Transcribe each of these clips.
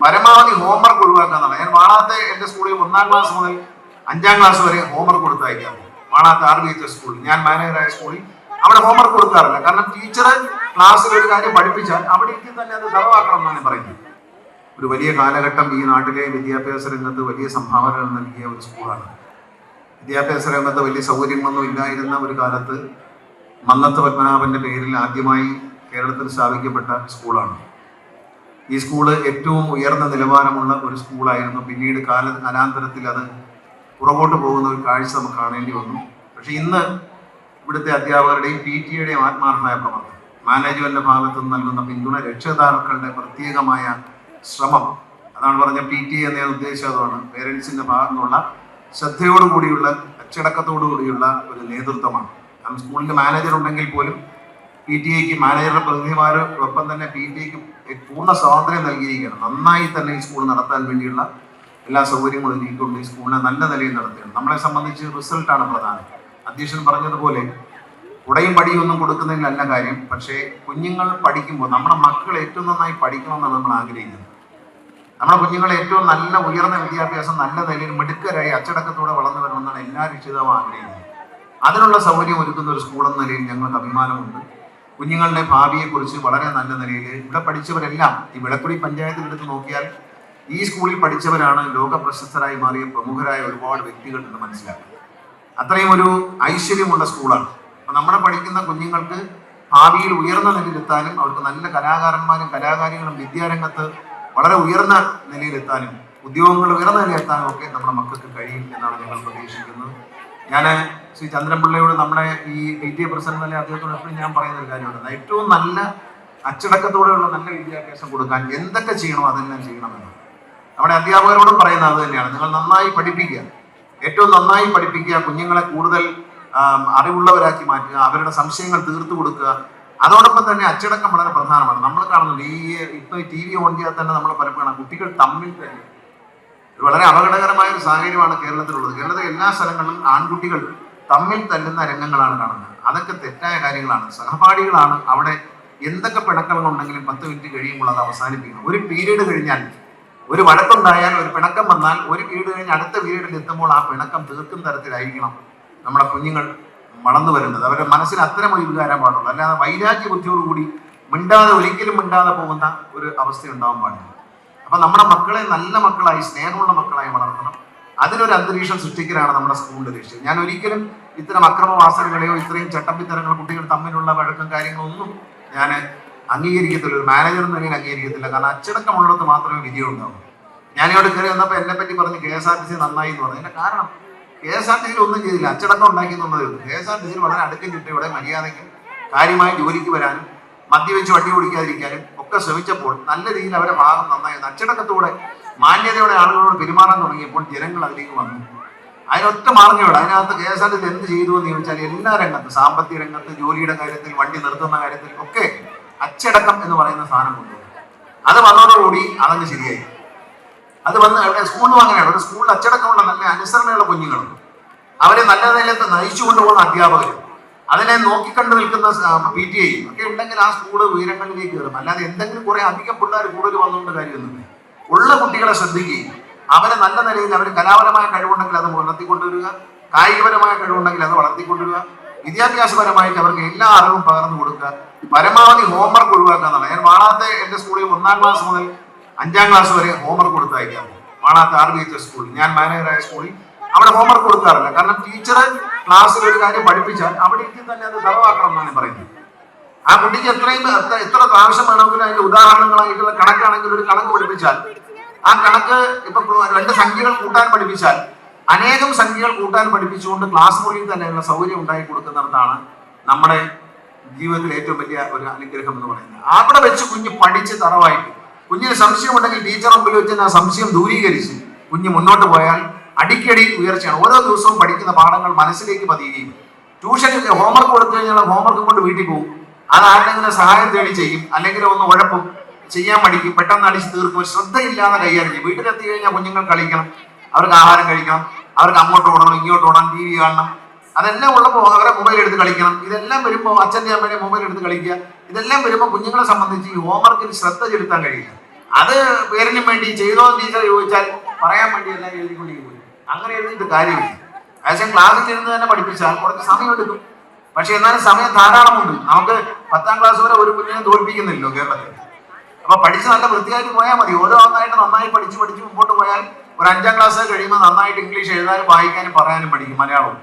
പരമാവധി ഹോംവർക്ക് ഒഴിവാക്കുക ഞാൻ വാണാത്ത എന്റെ സ്കൂളിൽ ഒന്നാം ക്ലാസ് മുതൽ അഞ്ചാം ക്ലാസ് വരെ ഹോംവർക്ക് കൊടുത്തയക്കാം വാണാത്ത ആർ ബി എച്ച് സ്കൂളിൽ ഞാൻ മാനേജറായ സ്കൂളിൽ അവിടെ ഹോംവർക്ക് കൊടുക്കാറില്ല. കാരണം ടീച്ചർ ക്ലാസ്സിൽ ഒരു കാര്യം പഠിപ്പിച്ചാൽ അവിടെ ഇരിക്കും തന്നെ അത് തറവാക്കണം എന്നാണ് പറയുന്നത്. ഒരു വലിയ കാലഘട്ടം ഈ നാട്ടിലെ വിദ്യാഭ്യാസ രംഗത്ത് വലിയ സംഭാവനകൾ നൽകിയ ഒരു സ്കൂളാണ് വിദ്യാഭ്യാസ രംഗത്ത് വലിയ സൗകര്യങ്ങളൊന്നും ഇല്ലായിരുന്ന ഒരു കാലത്ത് മന്നത്ത് പത്മനാഭന്റെ പേരിൽ ആദ്യമായി കേരളത്തിൽ സ്ഥാപിക്കപ്പെട്ട സ്കൂളാണ് ഈ സ്കൂൾ ഏറ്റവും ഉയർന്ന നിലവാരമുള്ള ഒരു സ്കൂളായിരുന്നു. പിന്നീട് കാല കാലാന്തരത്തിൽ അത് പുറകോട്ട് പോകുന്ന ഒരു കാഴ്ച നമുക്ക് കാണേണ്ടി വന്നു. പക്ഷെ ഇന്ന് ഇവിടുത്തെ അധ്യാപകരുടെയും പി ടി എയുടെയും ആത്മാർഹമായ പ്രവർത്തനം മാനേജ്മെന്റിന്റെ ഭാഗത്തു നിന്ന് നൽകുന്ന പിന്തുണ രക്ഷിതാക്കളുടെ പ്രത്യേകമായ ശ്രമം അതാണ് പറഞ്ഞ പി ടി എന്ന ഉദ്ദേശിച്ചതാണ് പേരൻസിന്റെ ഭാഗത്തു നിന്നുള്ള ശ്രദ്ധയോടുകൂടിയുള്ള അച്ചടക്കത്തോടുകൂടിയുള്ള ഒരു നേതൃത്വമാണ്. കാരണം സ്കൂളിന്റെ മാനേജർ ഉണ്ടെങ്കിൽ പോലും പി ടി എക്ക് മാനേജറുടെ പ്രതിനിധിമാരൊപ്പം തന്നെ പി ടി എക്ക് പൂർണ സ്വാതന്ത്ര്യം നൽകിയിരിക്കുകയാണ്. നന്നായി തന്നെ ഈ സ്കൂൾ നടത്താൻ വേണ്ടിയുള്ള എല്ലാ സൗകര്യങ്ങളും ഒരുക്കിക്കൊണ്ട് ഈ സ്കൂളിനെ നല്ല നിലയിൽ നടത്തുകയാണ് നമ്മളെ സംബന്ധിച്ച് റിസൾട്ടാണ് പ്രധാനം. അധ്യക്ഷൻ പറഞ്ഞതുപോലെ ഉടയും പടിയും ഒന്നും കൊടുക്കുന്നതിലല്ല കാര്യം. പക്ഷേ കുഞ്ഞുങ്ങൾ പഠിക്കുമ്പോൾ നമ്മുടെ മക്കൾ ഏറ്റവും നന്നായി പഠിക്കണമെന്നാണ് നമ്മൾ ആഗ്രഹിക്കുന്നത്. നമ്മുടെ കുഞ്ഞുങ്ങൾ ഏറ്റവും നല്ല ഉയർന്ന വിദ്യാഭ്യാസം നല്ല നിലയിൽ മിടുക്കരായി അച്ചടക്കത്തോടെ വളർന്നു വരണമെന്നാണ് എല്ലാ രക്ഷിതാവും ആഗ്രഹിക്കുന്നത്. അതിനുള്ള സൗകര്യം ഒരുക്കുന്ന ഒരു സ്കൂൾ എന്ന നിലയിൽ ഞങ്ങൾക്ക് അഭിമാനമുണ്ട്. കുഞ്ഞുങ്ങളുടെ ഭാവിയെക്കുറിച്ച് വളരെ നല്ല നിലയിൽ ഇവിടെ പഠിച്ചവരെല്ലാം ഈ വിളക്കുടി പഞ്ചായത്തിൽ എടുത്ത് നോക്കിയാൽ ഈ സ്കൂളിൽ പഠിച്ചവരാണ് ലോക പ്രശസ്തരായി മാറിയ പ്രമുഖരായ ഒരുപാട് വ്യക്തികൾ എന്ന് മനസ്സിലാക്കുക അത്രയും ഒരു ഐശ്വര്യമുള്ള സ്കൂളാണ്. അപ്പൊ നമ്മുടെ പഠിക്കുന്ന കുഞ്ഞുങ്ങൾക്ക് ഭാവിയിൽ ഉയർന്ന നിലയിലെത്താനും അവർക്ക് നല്ല കലാകാരന്മാരും കലാകാരികളും വിദ്യാരംഗത്ത് വളരെ ഉയർന്ന നിലയിലെത്താനും ഉദ്യോഗങ്ങൾ ഉയർന്ന നിലയിലെത്താനും ഒക്കെ നമ്മുടെ മക്കൾക്ക് കഴിയും എന്നാണ് ഞങ്ങൾ പ്രതീക്ഷിക്കുന്നത്. ഞാൻ ശ്രീ ചന്ദ്രൻപിള്ളയോട് നമ്മുടെ ഈ ഡി ടി എ പ്രസിഡന്റ് അല്ലെങ്കിൽ അദ്ദേഹത്തോട് എപ്പോഴും ഞാൻ പറയുന്ന ഒരു കാര്യമുണ്ട് ഏറ്റവും നല്ല അച്ചടക്കത്തോടെയുള്ള നല്ല വിദ്യാഭ്യാസം കൊടുക്കാൻ എന്തൊക്കെ ചെയ്യണോ അതെല്ലാം ചെയ്യണമെന്ന്. നമ്മുടെ അധ്യാപകരോടും പറയുന്നത് അത് തന്നെയാണ്. നിങ്ങൾ നന്നായി പഠിപ്പിക്കുക. ഏറ്റവും നന്നായി പഠിപ്പിക്കുക കുഞ്ഞുങ്ങളെ കൂടുതൽ അറിവുള്ളവരാക്കി മാറ്റുക അവരുടെ സംശയങ്ങൾ തീർത്തു കൊടുക്കുക. അതോടൊപ്പം തന്നെ അച്ചടക്കം വളരെ പ്രധാനമാണ്. നമ്മൾ കാണുന്നുണ്ട് ഈ ഇപ്പൊ ടി വി ഓൺ ചെയ്യാൻ തന്നെ നമ്മൾ പലപ്പോഴാണ് കുട്ടികൾ തമ്മിൽ തന്നെ വളരെ അപകടകരമായ ഒരു സാഹചര്യമാണ് കേരളത്തിലുള്ളത്. കേരളത്തിലെ എല്ലാ സ്ഥലങ്ങളിലും ആൺകുട്ടികൾ തമ്മിൽ തല്ലുന്ന രംഗങ്ങളാണ് കാണുന്നത്. അതൊക്കെ തെറ്റായ കാര്യങ്ങളാണ്. സഹപാഠികളാണ് അവിടെ എന്തൊക്കെ പിണക്കങ്ങളുണ്ടെങ്കിലും പത്ത് മിനിറ്റ് കഴിയുമ്പോൾ അത് അവസാനിപ്പിക്കണം. ഒരു പീരീഡ് കഴിഞ്ഞാൽ ഒരു വഴക്കുണ്ടായാൽ ഒരു പിണക്കം വന്നാൽ ഒരു പീരീഡ് കഴിഞ്ഞ് അടുത്ത പീരീഡിൽ എത്തുമ്പോൾ ആ പിണക്കം തീർക്കും തരത്തിലായിരിക്കണം നമ്മുടെ കുഞ്ഞുങ്ങൾ വളർന്നു വരുന്നത്. അവരുടെ മനസ്സിൽ അത്തരം ഒരു വികാരം പാടുള്ളൂ. അല്ലാതെ വൈരാഗ്യ ബുദ്ധിയോടുകൂടി മിണ്ടാതെ ഒരിക്കലും മിണ്ടാതെ പോകുന്ന ഒരു അവസ്ഥ ഉണ്ടാവാൻ പാടില്ല. അപ്പൊ നമ്മുടെ മക്കളെ നല്ല മക്കളായി സ്നേഹമുള്ള മക്കളായി വളർത്തണം. അതിനൊരു അന്തരീക്ഷം സൃഷ്ടിക്കലാണ് നമ്മുടെ സ്കൂളിന്റെ ലക്ഷ്യം. ഞാൻ ഒരിക്കലും ഇത്തരം അക്രമവാസനകളെയോ ഇത്രയും ചട്ടമ്പിത്തരങ്ങൾ കുട്ടികൾ തമ്മിലുള്ള വഴക്കം കാര്യങ്ങളൊന്നും ഞാൻ അംഗീകരിക്കത്തില്ല. ഒരു മാനേജർ എന്ന നിലയിൽ അംഗീകരിക്കത്തില്ല. കാരണം അച്ചടക്കമുള്ളിടത്ത് മാത്രമേ വിജയം ഉണ്ടാവൂ ഞാനിവിടെ കയറി വന്നപ്പോൾ എന്നെ പറ്റി പറഞ്ഞ് K S R T C നന്നായി എന്ന് പറഞ്ഞു. അതിന്റെ കാരണം കെ എസ് ആർ ടി സിയിൽ ഒന്നും ചെയ്തില്ല. അച്ചടക്കം ഉണ്ടാക്കി എന്നുള്ളതേ ഉള്ളൂ. കെ എസ് ആർ ടി സിയിൽ വളരെ അടുക്കും ചിട്ടയോടെ മര്യാദയ്ക്ക് കാര്യമായി ജോലിക്ക് വരാനും മദ്യവെച്ച് വണ്ടി ഓടിക്കാതിരിക്കാനും ഒക്കെ ശ്രമിച്ചപ്പോൾ നല്ല രീതിയിൽ അവരെ ഭാഗം നന്നായി അച്ചടക്കത്തോടെ മാന്യതയോടെ ആളുകളോട് പെരുമാറാൻ തുടങ്ങിയപ്പോൾ ജനങ്ങൾ അതിലേക്ക് വന്നു. അതിനൊറ്റ മാർഗമുണ്ട് അതിനകത്ത് കെ എസ് ആർ ടി എന്ത് ചെയ്തു എന്ന് ചോദിച്ചാൽ എല്ലാ രംഗത്തും സാമ്പത്തിക രംഗത്ത് ജോലിയുടെ കാര്യത്തിൽ വണ്ടി നിർത്തുന്ന കാര്യത്തിൽ ഒക്കെ അച്ചടക്കം എന്ന് പറയുന്ന സാധനം കൊണ്ടുവന്നു. അത് വന്നതോടുകൂടി അതങ്ങ് ശരിയായി. അത് വന്ന് അവിടെ സ്കൂളിലും അങ്ങനെയാണ്. ഒരു സ്കൂളിൽ അച്ചടക്കമുള്ള നല്ല അനുസരണയുള്ള കുഞ്ഞുങ്ങളും അവരെ നല്ല നിലത്ത് നയിച്ചു കൊണ്ടുപോകുന്ന അധ്യാപകരും. അതിനെ നോക്കിക്കണ്ടു നിൽക്കുന്ന പി ടി ഐ ഒക്കെ ഉണ്ടെങ്കിൽ ആ സ്കൂൾ ഉയരങ്ങളിലേക്ക് കയറും. അല്ലാതെ എന്തെങ്കിലും കുറെ അധികം പിള്ളേർ കൂടുതൽ വന്നുകൊണ്ട് കാര്യമൊന്നുമില്ല. ഉള്ള കുട്ടികളെ ശ്രദ്ധിക്കുകയും അവരെ നല്ല നിലയിൽ അവർ കലാപരമായ കഴിവുണ്ടെങ്കിൽ അത് വളർത്തിക്കൊണ്ടുവരിക കായികപരമായ കഴിവുണ്ടെങ്കിൽ അത് വളർത്തിക്കൊണ്ടുവരിക വിദ്യാഭ്യാസപരമായിട്ട് അവർക്ക് എല്ലാ അറിവും പകർന്നു കൊടുക്കുക പരമാവധി ഹോംവർക്ക് ഒഴിവാക്കുക എന്നുള്ളത് ഞാൻ വാണാത്തെ എന്റെ സ്കൂളിൽ ഒന്നാം ക്ലാസ് മുതൽ അഞ്ചാം ക്ലാസ് വരെ ഹോംവർക്ക് കൊടുത്തയക്കാം വാണാത്ത ആർ ബി എച്ച് സ്കൂളിൽ. ഞാൻ മാനേജറായ സ്കൂളിൽ അവിടെ ഹോംവർക്ക് കൊടുക്കാറില്ല. കാരണം ടീച്ചർ ക്ലാസ്സിൽ ഒരു കാര്യം പഠിപ്പിച്ചാൽ അവിടെ ഇരിക്കും തന്നെ അത് തറവാക്കണം എന്നാണ് പറയുന്നത്. ആ കുട്ടിക്ക് എത്രയും എത്ര- പ്രാവശ്യം വേണമെങ്കിലും അതിന്റെ ഉദാഹരണങ്ങളായിട്ടുള്ള കണക്കാണെങ്കിൽ ഒരു കണക്ക് പഠിപ്പിച്ചാൽ ആ കണക്ക് ഇപ്പൊ രണ്ട് സംഖ്യകൾ കൂട്ടാൻ പഠിപ്പിച്ചാൽ അനേകം സംഖ്യകൾ കൂട്ടാൻ പഠിപ്പിച്ചുകൊണ്ട് ക്ലാസ് മുറിയിൽ തന്നെയുള്ള സൗകര്യം ഉണ്ടാക്കി കൊടുക്കുന്നതാണ് നമ്മുടെ ജീവിതത്തിൽ ഏറ്റവും വലിയ ഒരു അനുഗ്രഹം എന്ന് പറയുന്നത്. അവിടെ വെച്ച് കുഞ്ഞ് പഠിച്ച് തറവായിട്ട് കുഞ്ഞിന് സംശയം ഉണ്ടെങ്കിൽ ടീച്ചർ മുമ്പിൽ വെച്ച് ആ സംശയം ദൂരീകരിച്ച് കുഞ്ഞ് മുന്നോട്ട് പോയാൽ അടിക്കടി ഉയർച്ചയാണ്. ഓരോ ദിവസവും പഠിക്കുന്ന പാഠങ്ങൾ മനസ്സിലേക്ക് പതിയുകയും ട്യൂഷനിൽ ഹോംവർക്ക് കൊടുത്തു കഴിഞ്ഞാൽ ഹോംവർക്ക് കൊണ്ട് വീട്ടിൽ പോകും. അത് ആരുടെങ്കിലും സഹായം തേടി ചെയ്യും? അല്ലെങ്കിൽ ഒന്ന് ഉഴപ്പും ചെയ്യാൻ മടിക്കും. പെട്ടെന്ന് അടിച്ച് തീർക്കും. ശ്രദ്ധയില്ലാതെ കൈകാര്യം ചെയ്യും വീട്ടിലെത്തി കഴിഞ്ഞാൽ കുഞ്ഞുങ്ങൾ കളിക്കണം. അവർക്ക് ആഹാരം കഴിക്കണം. അവർക്ക് അങ്ങോട്ട് ഓടണം ഇങ്ങോട്ട് ഓടണം ടി വി കാണണം. അതെല്ലാം ഉള്ളപ്പോൾ അവരെ മൊബൈൽ എടുത്ത് കളിക്കണം. ഇതെല്ലാം വരുമ്പോൾ അച്ഛന്റെ അമ്മയുടെ മൊബൈൽ എടുത്ത് കളിക്കുക. ഇതെല്ലാം വരുമ്പോൾ കുഞ്ഞുങ്ങളെ സംബന്ധിച്ച് ഈ ഹോംവർക്കിൽ ശ്രദ്ധ ചെലുത്താൻ കഴിയില്ല. അത് പേരിനും വേണ്ടി ചെയ്തോ ടീച്ചർ ചോദിച്ചാൽ പറയാൻ വേണ്ടി എല്ലാം എഴുതിക്കൊണ്ടിരിക്കും അങ്ങനെ എഴുതിയിട്ട് കാര്യമില്ല. ഏകദേശം ക്ലാസ്സിൽ ഇരുന്ന് തന്നെ പഠിപ്പിച്ചാൽ കുറച്ച് സമയം എടുക്കും പക്ഷെ എന്നാലും സമയം ധാരാളമുണ്ട്. നമുക്ക് പത്താം ക്ലാസ് വരെ ഒരു കുഞ്ഞിനെ തോൽപ്പിക്കുന്നില്ലല്ലോ കേരളത്തിൽ. അപ്പൊ പഠിച്ച് നല്ല വൃത്തിയായിട്ട് പോയാൽ മതി. ഓരോ ഒന്നായിട്ട് നന്നായി പഠിച്ച് പഠിച്ച് മുമ്പോട്ട് പോയാൽ ഒരു അഞ്ചാം ക്ലാസ് കഴിയുമ്പോൾ നന്നായിട്ട് ഇംഗ്ലീഷ് എഴുതാനും വായിക്കാനും പറയാനും പഠിക്കും മലയാളവും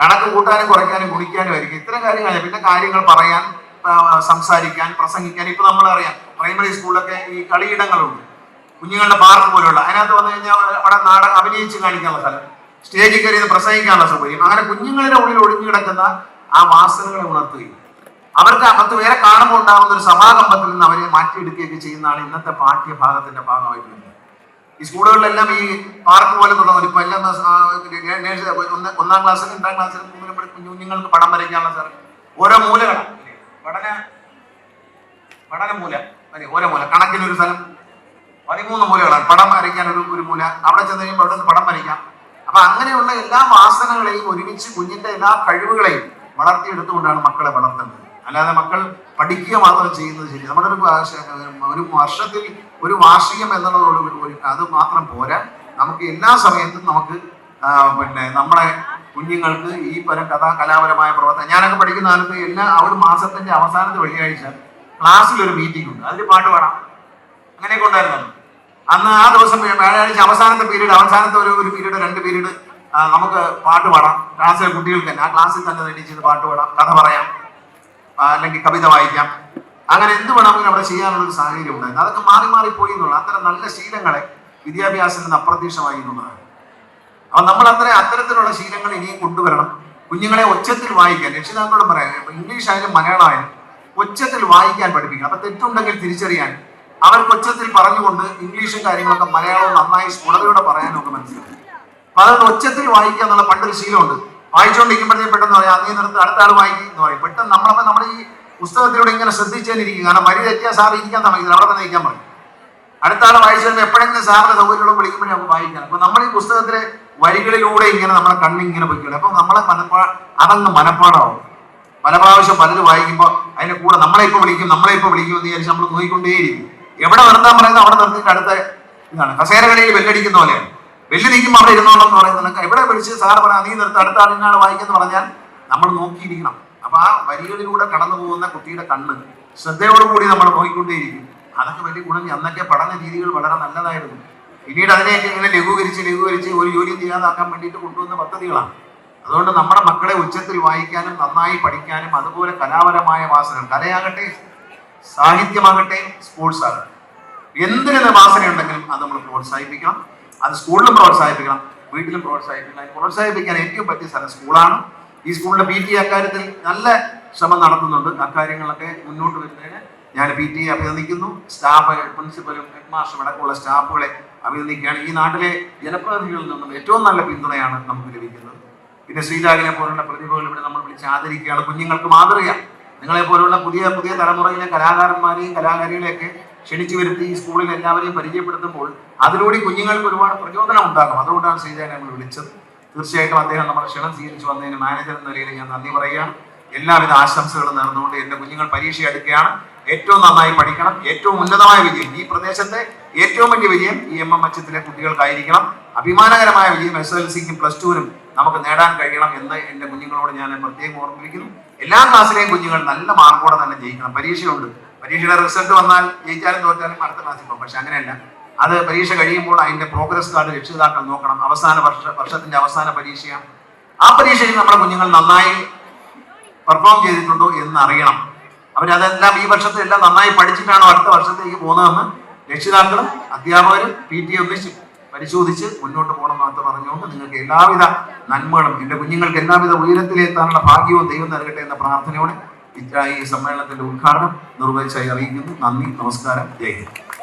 കണക്ക് കൂട്ടാനും കുറയ്ക്കാനും ഗുണിക്കാനും ആയിരിക്കും. ഇത്തരം കാര്യങ്ങൾ പിന്നെ കാര്യങ്ങൾ പറയാൻ സംസാരിക്കാൻ പ്രസംഗിക്കാൻ ഇപ്പൊ നമ്മളറിയാം. പ്രൈമറി സ്കൂളിലൊക്കെ ഈ കളിയിടങ്ങളുണ്ട്. കുഞ്ഞുങ്ങളുടെ പാർക്ക് പോലുള്ള അതിനകത്ത് വന്നു കഴിഞ്ഞാൽ അവിടെ നാടൻ അഭിനയിച്ച് കാണിക്കാനുള്ള സ്ഥലം. സ്റ്റേജിൽ കയറി പ്രസംഗിക്കാനുള്ള സൗകര്യം അങ്ങനെ കുഞ്ഞുങ്ങളുടെ ഉള്ളിൽ ഒളിഞ്ഞു കിടക്കുന്ന ആ വാസനകളെ ഉണർത്തുകയും. അവർക്ക് അകത്ത് വേറെ കാണുമ്പോൾ ഉണ്ടാകുന്ന ഒരു സമാകമ്പത്തിൽ നിന്ന് അവരെ മാറ്റിയെടുക്കുകയൊക്കെ ചെയ്യുന്നതാണ് ഇന്നത്തെ പാഠ്യഭാഗത്തിന്റെ ഭാഗമായിട്ട് വരുന്നത് ഈ സ്കൂളുകളിലെല്ലാം ഈ പാർക്ക് പോലെ തുടങ്ങുന്നു ഇപ്പൊ എല്ലാം ഒന്നാം ക്ലാസ്സിലും രണ്ടാം പഠിക്കുന്ന കുഞ്ഞുങ്ങൾക്ക് പടം വരയ്ക്കാനുള്ള സാർ ഓരോ മൂലകളാണ്. പഠന പഠന മൂല ഓരോ മൂല. കണക്കിന് ഒരു സ്ഥലം. പതിമൂന്ന് മൂലകളാണ്. പടം വരയ്ക്കാൻ ഒരു ഒരു മൂല. അവിടെ ചെന്ന് കഴിയുമ്പോൾ അവിടെ നിന്ന് പടം വരയ്ക്കാം. അപ്പൊ അങ്ങനെയുള്ള എല്ലാ വാസനകളെയും ഒരുമിച്ച് കുഞ്ഞിന്റെ എല്ലാ കഴിവുകളെയും വളർത്തിയെടുത്തുകൊണ്ടാണ് മക്കളെ വളർത്തുന്നത്. അല്ലാതെ മക്കൾ പഠിക്കുക മാത്രം ചെയ്യുന്നത് ശരി നമ്മുടെ ഒരു ഒരു വർഷത്തിൽ ഒരു വാർഷികം എന്നുള്ളതോട് ഒരു- ഒരു- അത് മാത്രം പോരാ. നമുക്ക് എല്ലാ സമയത്തും നമുക്ക് പിന്നെ നമ്മുടെ കുഞ്ഞുങ്ങൾക്ക് ഈ പരം കഥാ കലാപരമായ പ്രവർത്തനം. ഞാനൊക്കെ പഠിക്കുന്ന കാലത്ത് എല്ലാ ഒരു മാസത്തിന്റെ അവസാനത്തെ വെള്ളിയാഴ്ച ക്ലാസ്സിൽ ഒരു മീറ്റിംഗ് ഉണ്ട്. അതിൽ പാട്ട് പാടാം. അങ്ങനെയൊക്കെ ഉണ്ടായിരുന്നു അന്ന് ആ ദിവസം വ്യാഴാഴ്ച അവസാനത്തെ പീരീഡ് അവസാനത്തെ ഒരു ഒരു പീരീഡ് രണ്ട് പീരീഡ് നമുക്ക് പാട്ട് പാടാം. ക്ലാസ്സിലെ കുട്ടികൾക്ക് തന്നെ. ആ ക്ലാസ്സിൽ തന്നെ ചെയ്ത് പാട്ട് പാടാം കഥ പറയാം അല്ലെങ്കിൽ കവിത വായിക്കാം. അങ്ങനെ എന്ത് വേണമെങ്കിലും അവിടെ ചെയ്യാനുള്ള ഒരു സാഹചര്യം ഉണ്ടായിരുന്നു. അതൊക്കെ മാറി മാറി പോയി എന്നുള്ള അത്തരം നല്ല ശീലങ്ങളെ വിദ്യാഭ്യാസത്തിൽ നിന്ന് അപ്രത്യക്ഷമായി എന്നുള്ളതാണ്. അപ്പൊ നമ്മൾ അത്ര അത്തരത്തിലുള്ള ശീലങ്ങൾ ഇനിയും കൊണ്ടുവരണം. കുഞ്ഞുങ്ങളെ ഒച്ചത്തിൽ വായിക്കാൻ രക്ഷിതാക്കളോട് പറയാം ഇംഗ്ലീഷ് ആയാലും മലയാളം ആയാലും ഒച്ചത്തിൽ വായിക്കാൻ പഠിപ്പിക്കണം. അപ്പൊ തെറ്റുണ്ടെങ്കിൽ തിരിച്ചറിയാൻ അവർക്ക് കൊച്ചത്തിൽ പറഞ്ഞുകൊണ്ട് ഇംഗ്ലീഷും കാര്യങ്ങളൊക്കെ മലയാളവും നന്നായി സ്ഫുടതയോടെ പറയാനും ഒക്കെ മനസ്സിലായി. അപ്പൊ അതുകൊണ്ട് ഒച്ചത്തിൽ വായിക്കുക എന്നുള്ള പണ്ടൊരു ശീലമുണ്ട്. വായിച്ചുകൊണ്ടിരിക്കുമ്പോഴത്തേക്ക് പെട്ടെന്ന് പറയാം നീ നിർത്തി അടുത്ത ആൾ വായിക്കും എന്ന് പറയും. പെട്ടെന്ന് നമ്മളപ്പോ നമ്മുടെ ഈ പുസ്തകത്തിലൂടെ ഇങ്ങനെ ശ്രദ്ധിച്ചേനിരിക്കും. കാരണം വരി തെറ്റിയാൽ സാർ ഇരിക്കാൻ സമയത്തില്ല അവിടെ തന്നെ ഇരിക്കാൻ പറയും. അടുത്ത ആളെ വായിച്ചു വരുമ്പോൾ എപ്പോഴെങ്കിലും സാറിന്റെ സൗകര്യങ്ങളും വിളിക്കുമ്പോഴേ നമുക്ക് വായിക്കണം അപ്പൊ നമ്മൾ ഈ പുസ്തകത്തിലെ വരികളിലൂടെ ഇങ്ങനെ നമ്മളെ കണ്ണിങ്ങനെ പൊയ്ക്കണം അപ്പൊ നമ്മളെ മനപ്പാ അതങ്ങ് മനപ്പാടാവും. പല പ്രാവശ്യം പലരും വായിക്കുമ്പോൾ അതിന്റെ കൂടെ നമ്മളെ ഇപ്പൊ വിളിക്കും നമ്മളെ ഇപ്പൊ വിളിക്കും എന്ന് വിചാരിച്ച് നമ്മൾ നോക്കിക്കൊണ്ടേയിരിക്കും. എവിടെ നിർത്താൻ പറയുന്നത് അവിടെ നിർത്തിയിട്ട് അടുത്ത ഇതാണ്. കസേരകളിൽ വെല്ലടിക്കുന്ന പോലെയാണ്. വെല്ലു നീക്കുമ്പോൾ അവിടെ ഇരുന്നോളെന്ന് പറയുന്നത് എവിടെ വിളിച്ച് സാർ പറയാം നീ നിർത്തി അടുത്ത ആളിനാണ് വായിക്കുന്നത് പറഞ്ഞാൽ നമ്മൾ നോക്കിയിരിക്കണം. അപ്പൊ ആ വരികളിലൂടെ കടന്നു പോകുന്ന കുട്ടിയുടെ കണ്ണ് ശ്രദ്ധയോടുകൂടി നമ്മൾ നോക്കിക്കൊണ്ടേയിരിക്കും. അതൊക്കെ വലിയ ഗുണം. അന്നൊക്കെ പഠന രീതികൾ വളരെ നല്ലതായിരുന്നു. പിന്നീട് അതിനെയൊക്കെ ഇങ്ങനെ ലഘൂകരിച്ച് ലഘൂകരിച്ച് ഒരു ജോലിയും ചെയ്യാതാക്കാൻ വേണ്ടിയിട്ട് കൊണ്ടുവന്ന പദ്ധതികളാണ്. അതുകൊണ്ട് നമ്മുടെ മക്കളെ ഉച്ചത്തിൽ വായിക്കാനും നന്നായി പഠിക്കാനും അതുപോലെ കലാപരമായ വാസനകൾ. കലയാകട്ടെ സാഹിത്യമാകട്ടെ സ്പോർട്സ് ആകട്ടെ എന്തിന് വാസനയുണ്ടെങ്കിലും അത് നമ്മൾ പ്രോത്സാഹിപ്പിക്കണം. അത് സ്കൂളിലും പ്രോത്സാഹിപ്പിക്കണം വീട്ടിലും പ്രോത്സാഹിപ്പിക്കണം. പ്രോത്സാഹിപ്പിക്കാൻ ഏറ്റവും പറ്റിയ സ്ഥലം സ്കൂളാണ്. ഈ സ്കൂളിലെ പി ടി അക്കാര്യത്തിൽ നല്ല ശ്രമം നടത്തുന്നുണ്ട്. അക്കാര്യങ്ങളൊക്കെ മുന്നോട്ട് വരുന്നതിന് ഞാൻ പി ടി അഭിനന്ദിക്കുന്നു. സ്റ്റാഫ് പ്രിൻസിപ്പലും ഹെഡ് മാസ്റ്ററും അടക്കമുള്ള സ്റ്റാഫുകളെ അഭിനന്ദിക്കുകയാണ്. ഈ നാട്ടിലെ ജനപ്രതിനിധികളിൽ നിന്നും ഏറ്റവും നല്ല പിന്തുണയാണ് നമുക്ക് ലഭിക്കുന്നത്. പിന്നെ ശ്രീരാഗിനെ പോലുള്ള പ്രതിഭകൾ ഇവിടെ നമ്മൾ വിളിച്ച് ആദരിക്കുകയാണ്. കുഞ്ഞുങ്ങൾക്ക് മാതൃകയാണ് നിങ്ങളെ പോലുള്ള പുതിയ പുതിയ തലമുറയിലെ കലാകാരന്മാരെയും കലാകാരികളെയൊക്കെ ക്ഷണിച്ചു വരുത്തി ഈ സ്കൂളിൽ എല്ലാവരെയും പരിചയപ്പെടുത്തുമ്പോൾ അതിലൂടെ കുഞ്ഞുങ്ങൾക്ക് ഒരുപാട് പ്രചോദനം ഉണ്ടാകും. അതുകൊണ്ടാണ് ശ്രീജാനെ നമ്മൾ വിളിച്ചത്. തീർച്ചയായിട്ടും അദ്ദേഹം നമ്മുടെ ക്ഷണം സ്വീകരിച്ചു. വന്നതിന് മാനേജർ എന്ന നിലയിൽ ഞാൻ നന്ദി പറയുകയാണ്. എല്ലാവിധ ആശംസകളും നേർന്നുകൊണ്ട് എന്റെ കുഞ്ഞുങ്ങൾ പരീക്ഷ എടുക്കുകയാണ്. ഏറ്റവും നന്നായി പഠിക്കണം. ഏറ്റവും ഉന്നതമായ വിജയം. ഈ പ്രദേശത്തെ ഏറ്റവും വലിയ വിജയം ഈ എം എം അച്ചത്തിലെ കുട്ടികൾക്കായിരിക്കണം. അഭിമാനകരമായ വിജയം എസ് എൽ സിക്കും പ്ലസ് ടുവിനും നമുക്ക് നേടാൻ കഴിയണം എന്ന് എന്റെ കുഞ്ഞുങ്ങളോട് ഞാൻ പ്രത്യേകം ഓർമ്മിപ്പിക്കുന്നു. എല്ലാ ക്ലാസ്സിലെയും കുഞ്ഞുങ്ങൾ നല്ല മാർക്കോടെ തന്നെ ജയിക്കണം. പരീക്ഷയുണ്ട്. പരീക്ഷയുടെ റിസൾട്ട് വന്നാൽ ജയിച്ചാലും തോറ്റാലും അടുത്ത ക്ലാസ്സിൽ പോകും. പക്ഷെ അങ്ങനെയല്ല. അത് പരീക്ഷ കഴിയുമ്പോൾ അതിന്റെ പ്രോഗ്രസ് കാർഡ് രക്ഷിതാക്കൾ നോക്കണം. അവസാന വർഷ വർഷത്തിന്റെ അവസാന പരീക്ഷയാണ് ആ പരീക്ഷയിൽ നമ്മുടെ കുഞ്ഞുങ്ങൾ നന്നായി പെർഫോം ചെയ്തിട്ടുണ്ടോ എന്ന് അറിയണം. അവരതെല്ലാം ഈ വർഷത്തെ എല്ലാം നന്നായി പഠിച്ചിട്ടാണോ അടുത്ത വർഷത്തേക്ക് പോകുന്നതെന്ന് രക്ഷിതാക്കളും അധ്യാപകരും പി ടി ഒന്നിച്ച് പരിശോധിച്ച് മുന്നോട്ട് പോകണം പറഞ്ഞുകൊണ്ട് നിങ്ങൾക്ക് എല്ലാവിധ നന്മകളും എന്റെ കുഞ്ഞുങ്ങൾക്ക് എല്ലാവിധ ഉയരത്തിലെത്താനുള്ള ഭാഗ്യവും ദൈവം നൽകട്ടെ എന്ന പ്രാർത്ഥനയോടെ ഈ സമ്മേളനത്തിന്റെ ഉദ്ഘാടനം നിർവഹിച്ചായി അറിയിക്കുന്നു. നന്ദി നമസ്കാരം. ജയ്